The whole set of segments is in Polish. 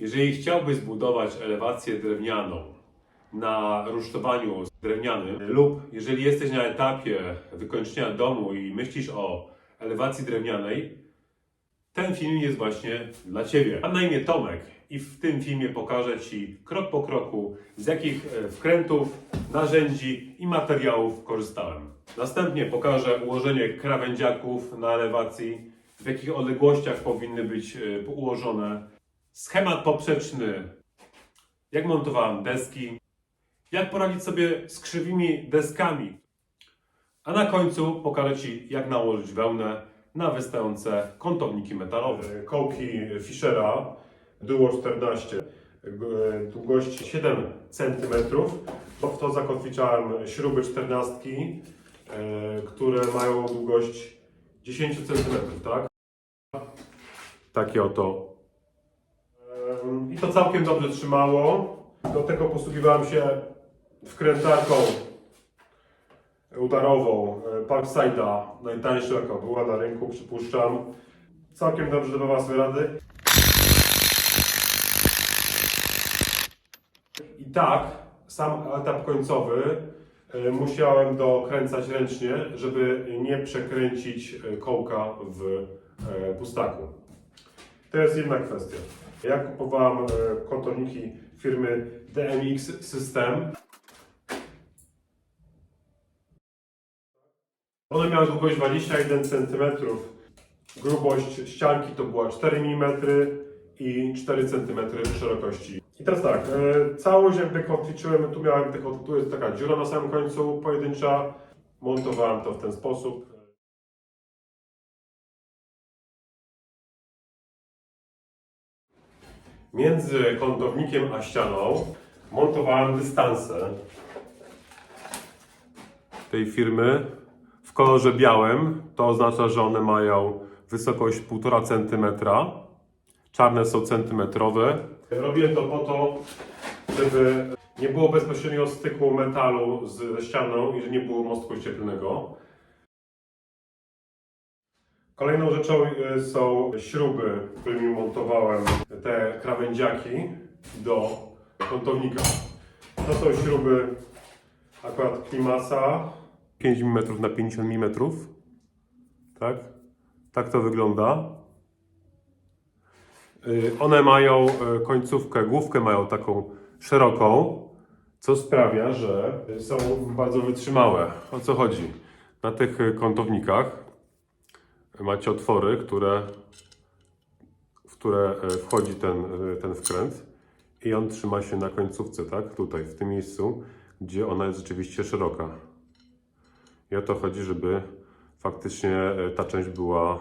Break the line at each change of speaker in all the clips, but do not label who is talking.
Jeżeli chciałbyś zbudować elewację drewnianą na rusztowaniu drewnianym lub jeżeli jesteś na etapie wykończenia domu i myślisz o elewacji drewnianej, ten film jest właśnie dla Ciebie. Mam na imię Tomek i w tym filmie pokażę Ci krok po kroku, z jakich e, wkrętów, narzędzi i materiałów korzystałem. Następnie pokażę ułożenie krawędziaków na elewacji, w jakich odległościach powinny być e, ułożone, schemat poprzeczny, jak montowałem deski, jak poradzić sobie z krzywymi deskami, a na końcu pokażę Ci, jak nałożyć wełnę na wystające kątowniki metalowe. Kołki Fischera Duo 14 g- długości 7 cm. W to zakotwiczałem śruby 14, e, które mają długość 10 cm, tak? Takie oto. I to całkiem dobrze trzymało. Do tego posługiwałem się wkrętarką udarową e, Parkside'a, najtańsza jaka była na rynku, przypuszczam. Całkiem dobrze dawała sobie rady. I tak, sam etap końcowy e, musiałem dokręcać ręcznie, żeby nie przekręcić e, kołka w pustaku. To jest jedna kwestia. Ja kupowałem e, kontoniki firmy DMX System. One miały długość 21 cm, grubość ścianki to była 4 mm i 4 cm szerokości. I teraz tak, e, całość jakby kotwiczyłem, tu miałem tu jest taka dziura na samym końcu pojedyncza, montowałem to w ten sposób. Między kątownikiem a ścianą montowałem dystanse tej firmy w kolorze białym. To oznacza, że one mają wysokość 1,5 cm. Czarne są centymetrowe. Robię to po to, żeby nie było bezpośredniego styku metalu ze ścianą i że nie było mostku cieplnego. Kolejną rzeczą y, są śruby, którymi montowałem te krawędziaki do kątownika. To są śruby akurat Klimasa 5 mm na 50 mm. Tak? Tak to wygląda. Y, One mają y, końcówkę, główkę mają taką szeroką, co sprawia, że są bardzo wytrzymałe. O co chodzi? Na tych kątownikach macie otwory, które, w które e, wchodzi ten, e, ten wkręt i on trzyma się na końcówce, tak? Tutaj, w tym miejscu, gdzie ona jest rzeczywiście szeroka. I o to chodzi, żeby faktycznie e, ta część była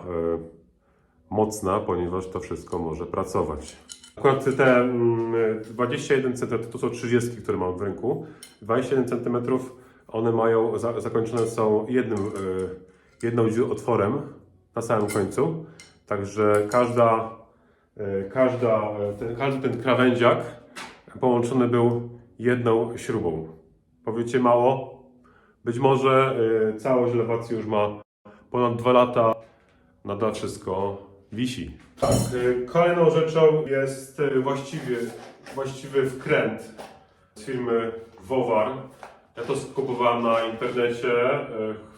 mocna, ponieważ to wszystko może pracować. Akurat te mm, 21 cm to są 30, które mam w ręku. 21 cm one mają, za, zakończone są jednym, jedną otworem na samym końcu. Także każda, e, każda, e, ten, każdy ten krawędziak połączony był jedną śrubą. Powiecie mało? Być może e, całość elewacji już ma ponad 2 lata. Nadal wszystko wisi. Tak, kolejną rzeczą jest właściwie, właściwy wkręt z firmy Wowar. Ja to kupowałem na internecie,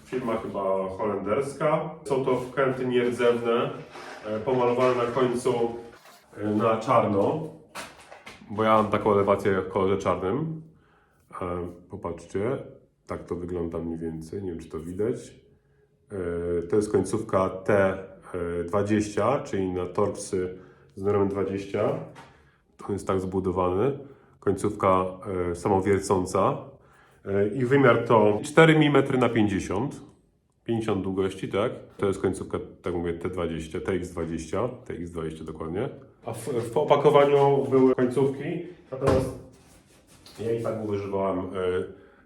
firma chyba holenderska. Są to wkręty nierdzewne, e, pomalowane na końcu e, na czarno, bo ja mam taką elewację w kolorze czarnym. E, Popatrzcie, tak to wygląda mniej więcej, nie wiem czy to widać. To jest końcówka T20, czyli na torksy z numerem 20. On jest tak zbudowany. Końcówka samowiercąca. E, I wymiar to 4 mm na 50. 50 długości, tak? To jest końcówka, tak mówię, T20, TX20, TX20 dokładnie. A w, w opakowaniu były końcówki, natomiast ja i tak używałem e,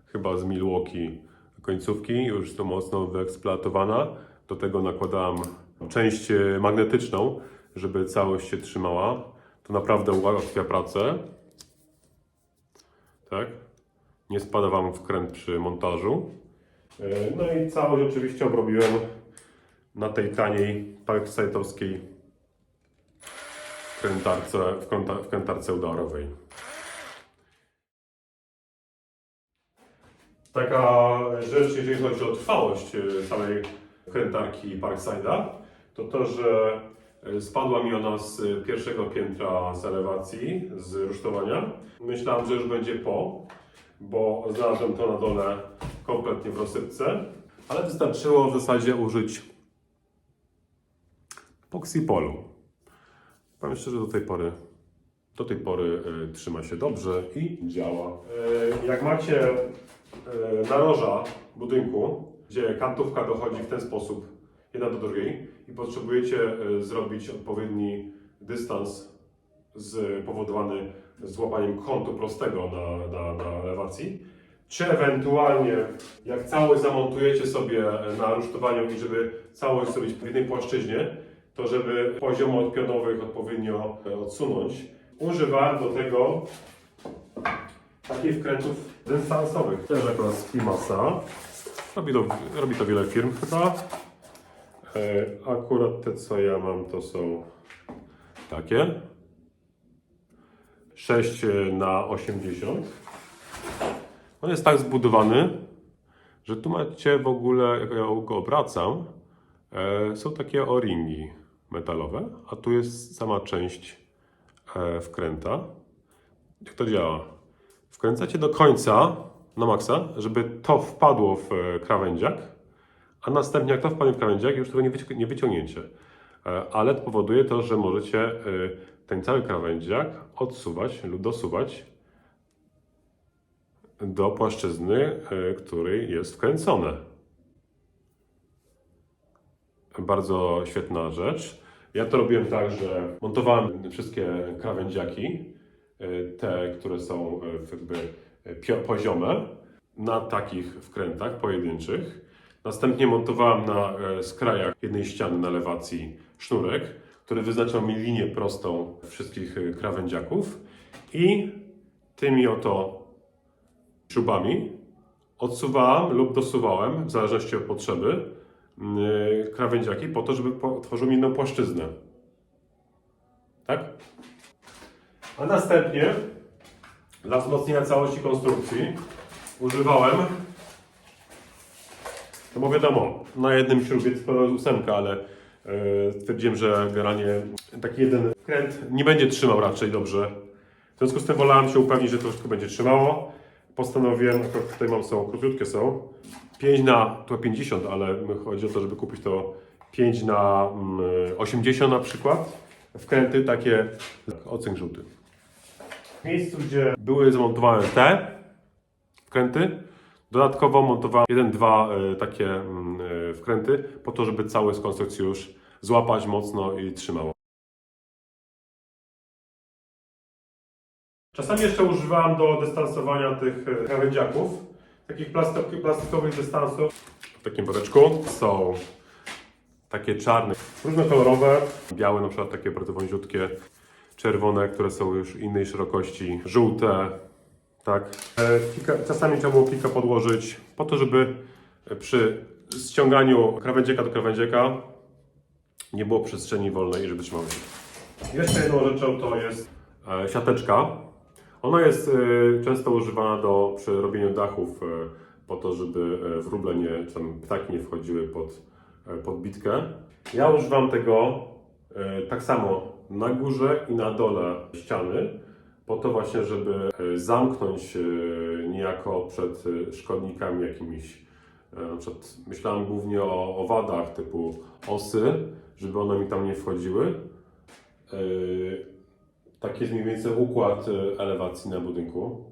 chyba z Milwaukee końcówki, już to mocno wyeksploatowana. Do tego nakładałem część e, magnetyczną, żeby całość się trzymała. To naprawdę ułatwia pracę. Tak? Nie spada Wam wkręt przy montażu. E, No i całość oczywiście obrobiłem na tej taniej parksite'owskiej krętarce, w krętarce udarowej. Taka rzecz, jeżeli chodzi o trwałość e, samej krętarki Parkside'a, to to, że e, spadła mi ona z pierwszego piętra z elewacji, z rusztowania. Myślałem, że już będzie po, bo znalazłem to na dole kompletnie w rozsypce, ale wystarczyło w zasadzie użyć Poxipolu. Powiem szczerze, do tej pory, do tej pory e, trzyma się dobrze i działa. E, jak macie e, naroża budynku, gdzie kantówka dochodzi w ten sposób jedna do drugiej i potrzebujecie e, zrobić odpowiedni dystans z, powodowany złapaniem kątu prostego na, na, na elewacji, czy ewentualnie jak całość zamontujecie sobie na rusztowaniu i żeby całość zrobić w jednej płaszczyźnie, to żeby poziom od pionowych odpowiednio e, odsunąć, używałem do tego takich wkrętów dystansowych. Też akurat z Klimasa. Robi to, robi to wiele firm chyba. E, Akurat te co ja mam to są takie. 6 na 80. On jest tak zbudowany, że tu macie w ogóle, jak ja go obracam, e, są takie o-ringi metalowe, a tu jest sama część e, wkręta. Jak to działa? Wkręcacie do końca na maksa, żeby to wpadło w e, krawędziak, a następnie jak to wpadnie w krawędziak, już tego nie, wyci- nie wyciągniecie. E, Ale powoduje to, że możecie e, ten cały krawędziak odsuwać lub dosuwać do płaszczyzny, e, której jest wkręcone. Bardzo świetna rzecz. Ja to robiłem tak, że montowałem wszystkie krawędziaki, te, które są jakby poziome, na takich wkrętach pojedynczych. Następnie montowałem na skrajach jednej ściany na elewacji sznurek, który wyznaczał mi linię prostą wszystkich e, krawędziaków i tymi oto śrubami odsuwałem lub dosuwałem, w zależności od potrzeby, yy, krawędziaki po to, żeby po- tworzyły inną płaszczyznę. Tak? A następnie dla wzmocnienia całości konstrukcji używałem, no bo wiadomo, na jednym śrubie to jest ósemka, ale stwierdziłem, że generalnie taki jeden kręt nie będzie trzymał raczej dobrze. W związku z tym wolałem się upewnić, że to wszystko będzie trzymało. Postanowiłem, akurat tutaj mam są, króciutkie są, 5 na, to 50, ale chodzi o to, żeby kupić to 5 na mm, 80 na przykład. Wkręty takie, ocynk żółty. W miejscu, gdzie były zamontowane te wkręty, dodatkowo montowałem jeden, dwa e, takie mm, e, wkręty, po to, żeby cały konstrukcji już złapać mocno i trzymało. Czasami jeszcze używałem do dystansowania tych e, krawędziaków, takich plastik- plastikowych dystansów. W takim woreczku są takie czarne, różnokolorowe, białe na przykład takie bardzo wąziutkie, czerwone, które są już innej szerokości, żółte, tak. E, Kilka, czasami trzeba było kilka podłożyć po to, żeby przy ściąganiu krawędziaka do krawędziaka nie było przestrzeni wolnej żeby trzymało się. Jeszcze jedną rzeczą to jest e, siateczka. Ona jest e, często używana do przy robieniu dachów e, po to, żeby e, wróble nie, czy tam ptaki nie wchodziły pod, e, pod bitkę. Ja używam tego e, tak samo na górze i na dole ściany, po to właśnie, żeby e, zamknąć e, niejako przed e, szkodnikami jakimiś. Myślałem głównie o owadach typu osy, żeby one mi tam nie wchodziły. Taki jest mniej więcej układ elewacji na budynku.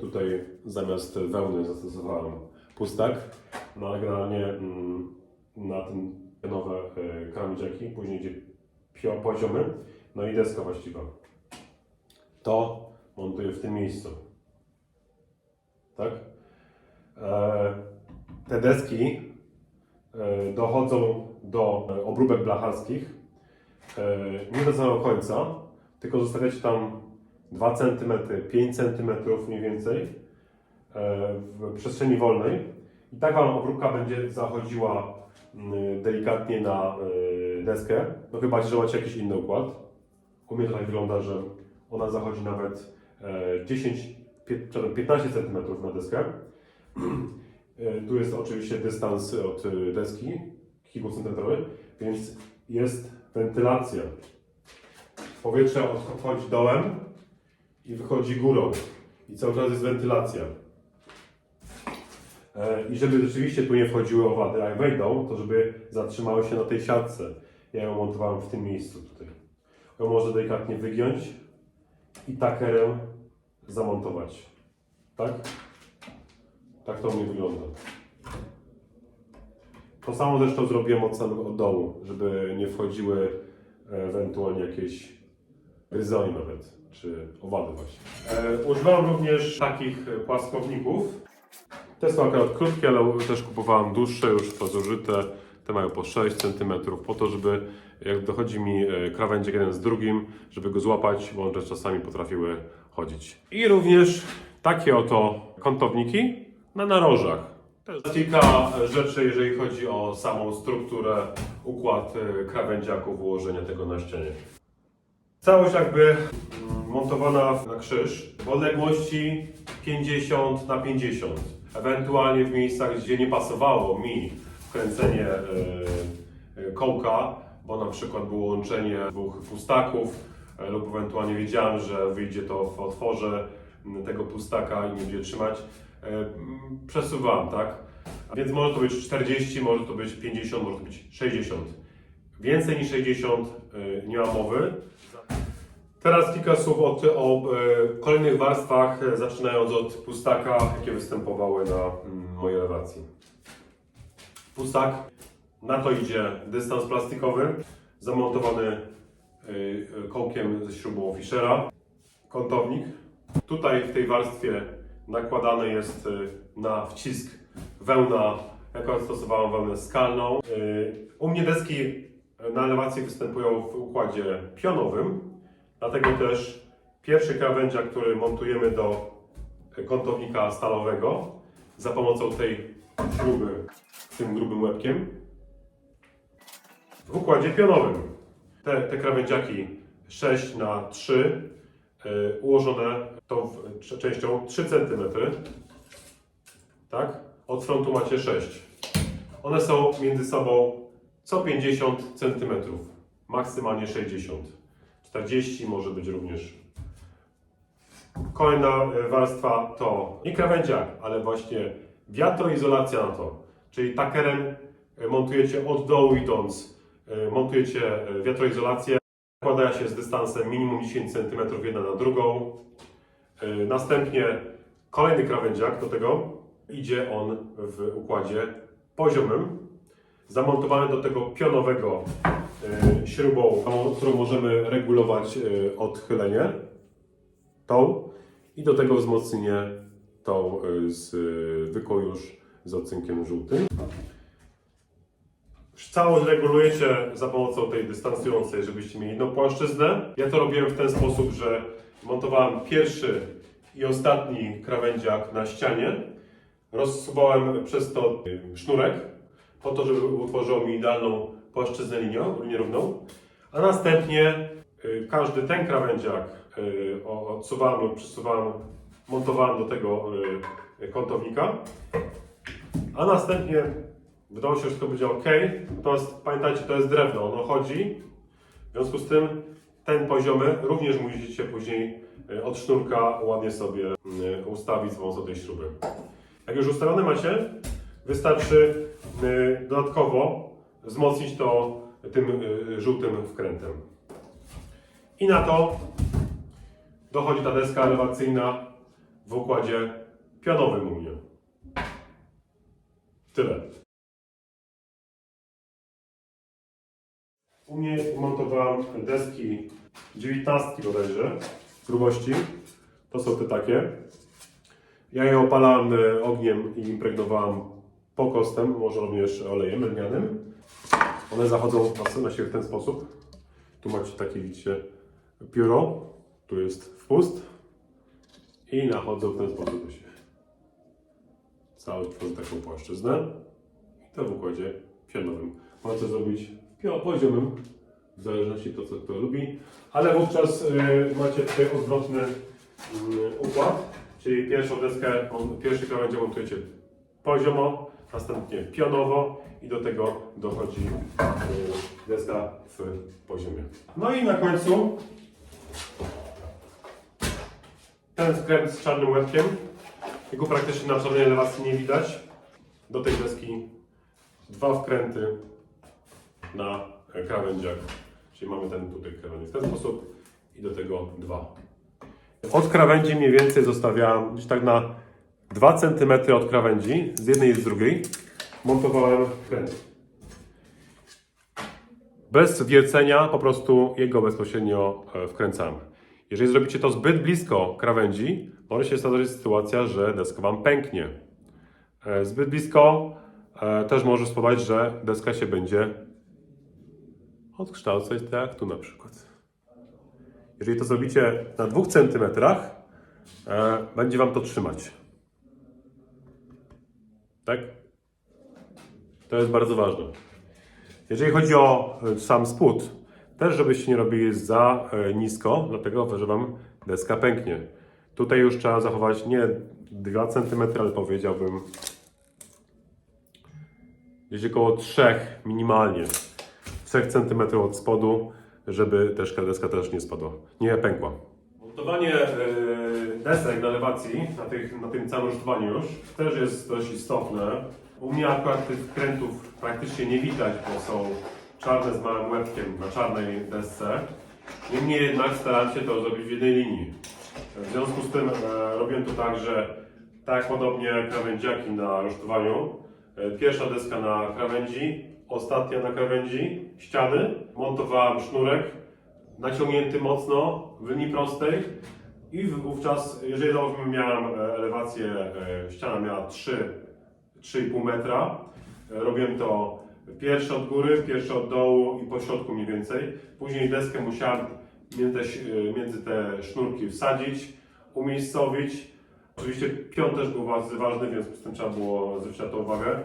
Tutaj zamiast wełny zastosowałem pustak, no ale generalnie mm, na ten nowe krawędziaki, później idzie pio- poziomy, no i deska właściwa. To montuję w tym miejscu. Tak? E, te deski e, dochodzą do e, obróbek blacharskich nie do samego końca, tylko zostawiacie tam 2 cm, 5 cm mniej więcej w przestrzeni wolnej i tak Wam obróbka będzie zachodziła mm, delikatnie na deskę, no chyba, że macie jakiś inny układ. U mnie to tak wygląda, że ona zachodzi nawet e, 10, pie- przepraszam, 15 cm na deskę. E, Tu jest oczywiście dystans od e, deski, kilkucentymetrowy, więc jest wentylacja. Powietrze od- wchodzi dołem i wychodzi górą. I cały czas jest wentylacja. E, I żeby rzeczywiście tu nie wchodziły owady, a wejdą, to żeby zatrzymały się na tej siatce. Ja ją montowałem w tym miejscu tutaj. Ją można delikatnie wygiąć i takerę zamontować. Tak? Tak to mnie wygląda. To samo zresztą zrobiłem od samego od dołu, żeby nie wchodziły e, ewentualnie jakieś gryzonie nawet, czy owady właśnie. E, również takich płaskowników. Te są akurat krótkie, ale też kupowałem dłuższe, już to zużyte. Te mają po 6 cm, po to, żeby jak dochodzi mi e, krawędziek jeden z drugim, żeby go złapać, bo one czasami potrafiły chodzić. I również takie oto kątowniki na narożach. Też kilka rzeczy, jeżeli chodzi o samą strukturę, układ e, krawędziaków, ułożenie tego na ścianie. Całość jakby mm, montowana na krzyż w odległości 50 na 50. Ewentualnie w miejscach, gdzie nie pasowało mi wkręcenie e, e, kołka, bo na przykład było łączenie dwóch pustaków e, lub ewentualnie wiedziałem, że wyjdzie to w otworze tego pustaka i nie będzie trzymać, przesuwałem, tak? Więc może to być 40, może to być 50, może to być 60. Więcej niż 60 e, nie ma mowy. Teraz kilka słów o, o kolejnych warstwach, zaczynając od pustaka, jakie występowały na mojej elewacji. Pustak, na to idzie dystans plastikowy, zamontowany e, e, kołkiem ze śrubą Fischera, kątownik. Tutaj w tej warstwie nakładane jest e, na wcisk wełna, jako stosowałem wełnę skalną. U mnie deski na elewacji występują w układzie pionowym, Dlatego też pierwszy krawędziak, który montujemy do kątownika stalowego za pomocą tej śruby z tym grubym łebkiem w układzie pionowym. Te, te krawędziaki 6 na 3 y, ułożone tą częścią 3 cm. Tak? Od frontu macie 6. One są między sobą co 50 cm, maksymalnie 60. 40 może być również. Kolejna e, warstwa to nie krawędziak, ale właśnie wiatroizolacja na to. Czyli takerem e, montujecie od dołu idąc, e, montujecie e, wiatroizolację. Nakłada się z dystansem minimum 10 cm jedna na drugą. Następnie kolejny krawędziak do tego. Idzie on w układzie poziomym. Zamontowany do tego pionowego śrubą, którą możemy regulować odchylenie, tą i do tego wzmocnienie tą e, zwykłą już z odcynkiem żółtym. Całość regulujecie za pomocą tej dystansującej, żebyście mieli jedną płaszczyznę. Ja to robiłem w ten sposób, że montowałem pierwszy i ostatni krawędziak na ścianie. Rozsuwałem przez to y, sznurek, po to, żeby utworzyło mi idealną płaszczyznę linią, linię równą. A następnie y, każdy ten krawędziak y, odsuwałem lub przesuwałem, montowałem do tego y, kątownika. A następnie wydało się, że wszystko będzie ok. Natomiast pamiętajcie, to jest drewno, ono chodzi. W związku z tym ten poziomy również musicie później y, od sznurka ładnie sobie y, ustawić z pomocą tej śruby. Jak już ustawione macie, wystarczy dodatkowo wzmocnić to tym żółtym wkrętem. I na to dochodzi ta deska elewacyjna w układzie pionowym u mnie. Tyle. U mnie montowałem deski 19 bodajże grubości. To są te takie. Ja je opalałem e, ogniem i impregnowałem pokostem, może również olejem lnianym. One zachodzą na siebie w ten sposób. Tu macie takie, widzicie, pióro. Tu jest wpust. I nachodzą w ten sposób do siebie. Cały tworzy taką płaszczyznę. I to w układzie pionowym. Można zrobić poziomym w zależności to, co kto lubi. Ale wówczas y, macie tutaj odwrotny y, układ, czyli pierwszą deskę, on, pierwszy krawędzie montujecie poziomo, następnie pionowo i do tego dochodzi y, deska w poziomie. No i na końcu ten skręt z czarnym łebkiem. Jego praktycznie na czarnej elewacji nie widać. Do tej deski dwa wkręty na krawędziach. Czyli mamy ten tutaj krawędź w ten sposób i do tego dwa. Od krawędzi mniej więcej zostawiałem gdzieś tak na 2 cm od krawędzi, z jednej i z drugiej, montowałem wkręt. Bez wiercenia, po prostu jego bezpośrednio e, wkręcamy. Jeżeli zrobicie to zbyt blisko krawędzi, może się zdarzyć sytuacja, że deska Wam pęknie. E, Zbyt blisko e, też może spowodować, że deska się będzie odkształcać, tak jak tu na przykład. Jeżeli to zrobicie na 2 cm, e, będzie Wam to trzymać. Tak? To jest bardzo ważne. Jeżeli chodzi o sam spód, też żebyście nie robili za e, nisko, dlatego że Wam deska pęknie. Tutaj już trzeba zachować nie 2 cm, ale powiedziałbym gdzieś około 3 minimalnie. 3 cm od spodu, żeby też deska też nie spadła, nie pękła. Montowanie e, desek na elewacji, na, tych, na tym całym użytkowaniu już, też jest dość istotne. U mnie akurat tych wkrętów praktycznie nie widać, bo są czarne z małym łebkiem na czarnej desce. Niemniej jednak staram się to zrobić w jednej linii. W związku z tym e, robię to tak, że tak podobnie krawędziaki na rusztowaniu. E, Pierwsza deska na krawędzi, ostatnia na krawędzi ściany. Montowałem sznurek naciągnięty mocno w linii prostej i wówczas, jeżeli załóżmy miałem e, elewację, e, ściana miała 3, 3,5 metra, e, robiłem to pierwszy od góry, pierwszy od dołu i po środku mniej więcej. Później deskę musiałem między, te- sznurki wsadzić, umiejscowić. Oczywiście pion też był bardzo ważny, więc z tym trzeba było zwrócić na to uwagę.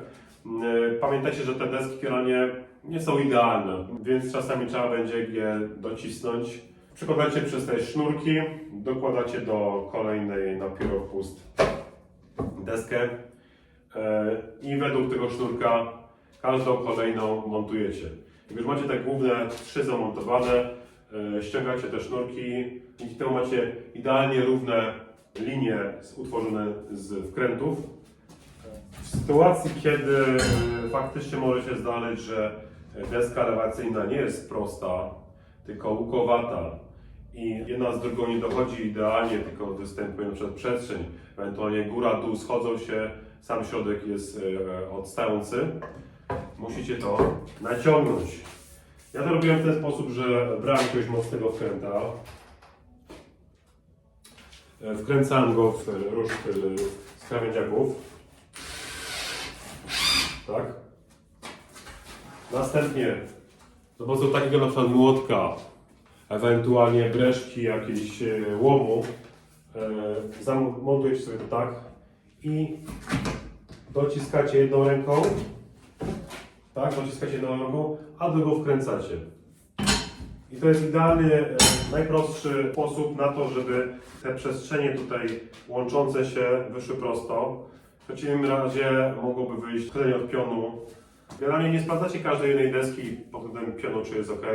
Mm, Pamiętajcie, że te deski kieranie nie są idealne, więc czasami trzeba będzie je docisnąć. Przekładacie przez te sznurki, dokładacie do kolejnej na pióropust deskę e, i według tego sznurka każdą kolejną montujecie. Jak już macie te główne trzy zamontowane, e, ściągacie te sznurki, dzięki temu macie idealnie równe linie utworzone z wkrętów. W sytuacji, kiedy e, faktycznie może się zdarzyć, że deska elewacyjna nie jest prosta, tylko łukowata i jedna z drugą nie dochodzi idealnie, tylko występuje przykład przestrzeń, ewentualnie góra, dół schodzą się, sam środek jest e, odstający, musicie to naciągnąć. Ja to robiłem w ten sposób, że brałem jakiegoś mocnego wkręta, e, wkręcałem go w róż e, z krawędziaków, tak? Następnie za pomocą takiego na przykład młotka, ewentualnie breszki jakiejś e, łomu, e, zamontujecie sobie to tak i dociskacie jedną ręką, tak, dociskacie jedną ręką, a drugą wkręcacie. I to jest idealny, e, najprostszy sposób na to, żeby te przestrzenie tutaj łączące się wyszły prosto. W przeciwnym razie mogłoby wyjść tyle od pionu. Generalnie nie sprawdzacie każdej jednej deski pod względem pionu, czy jest ok.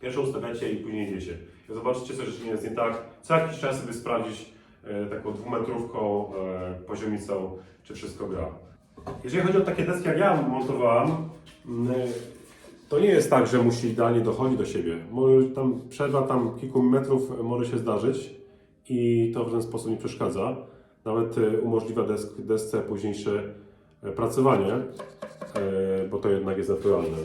Pierwszą ustawiacie i później idziecie. Zobaczycie że nie jest nie tak, co jakiś czas sobie sprawdzić e, taką dwumetrówką e, poziomicą, czy wszystko gra. Jeżeli chodzi o takie deski, jak ja montowałem, mm, to nie jest tak, że musi idealnie dochodzić do siebie. Może tam przerwa tam kilku metrów może się zdarzyć i to w ten sposób nie przeszkadza. Nawet e, umożliwia desk, desce późniejsze e, pracowanie, e, bo to jednak jest naturalne.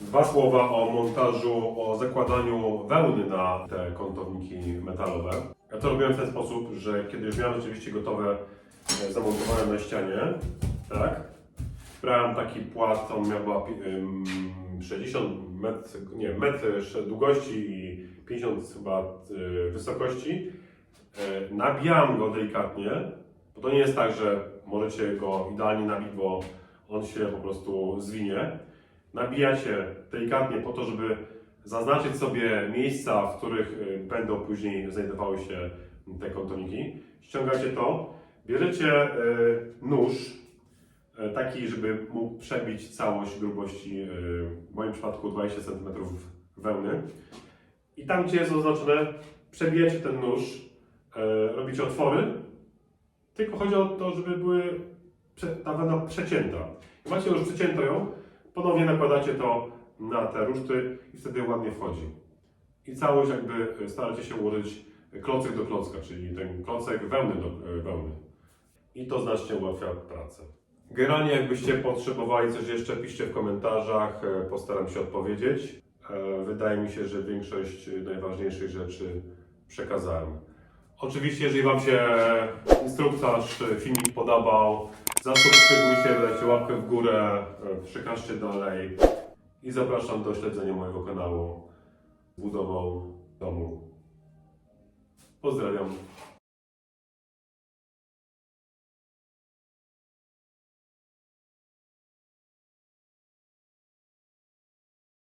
Dwa słowa o montażu, o zakładaniu wełny na te kątowniki metalowe. Ja to robiłem w ten sposób, że kiedy już miałem oczywiście gotowe, zamontowane na ścianie, tak, brałem taki płat, on miał ym, 60 metr, nie, metr długości i 50 chyba y, wysokości. E, Nabijałem go delikatnie, bo to nie jest tak, że możecie go idealnie nabić, bo on się po prostu zwinie. nabijacie delikatnie po to, żeby zaznaczyć sobie miejsca, w których y, będą później znajdowały się te kątoniki. Ściągacie to, bierzecie y, nóż, y, taki, żeby mógł przebić całość grubości, y, w moim przypadku 20 cm wełny. I tam, gdzie jest oznaczone, przebijacie ten nóż, robicie otwory, tylko chodzi o to, żeby były ta wełna przecięta. Jak macie już przecięto ją, ponownie nakładacie to na te ruszty i wtedy ładnie wchodzi. I całość jakby staracie się ułożyć klocek do klocka, czyli ten klocek wełny do e, wełny. I to znacznie ułatwia pracę. Generalnie jakbyście potrzebowali coś jeszcze, piszcie w komentarzach, e, postaram się odpowiedzieć. E, Wydaje mi się, że większość najważniejszych rzeczy przekazałem. Oczywiście, jeżeli Wam się instruktaż, e, filmik podobał, zasubskrybujcie, dajcie łapkę w górę, przekażcie dalej i zapraszam do śledzenia mojego kanału z budową domu. Pozdrawiam.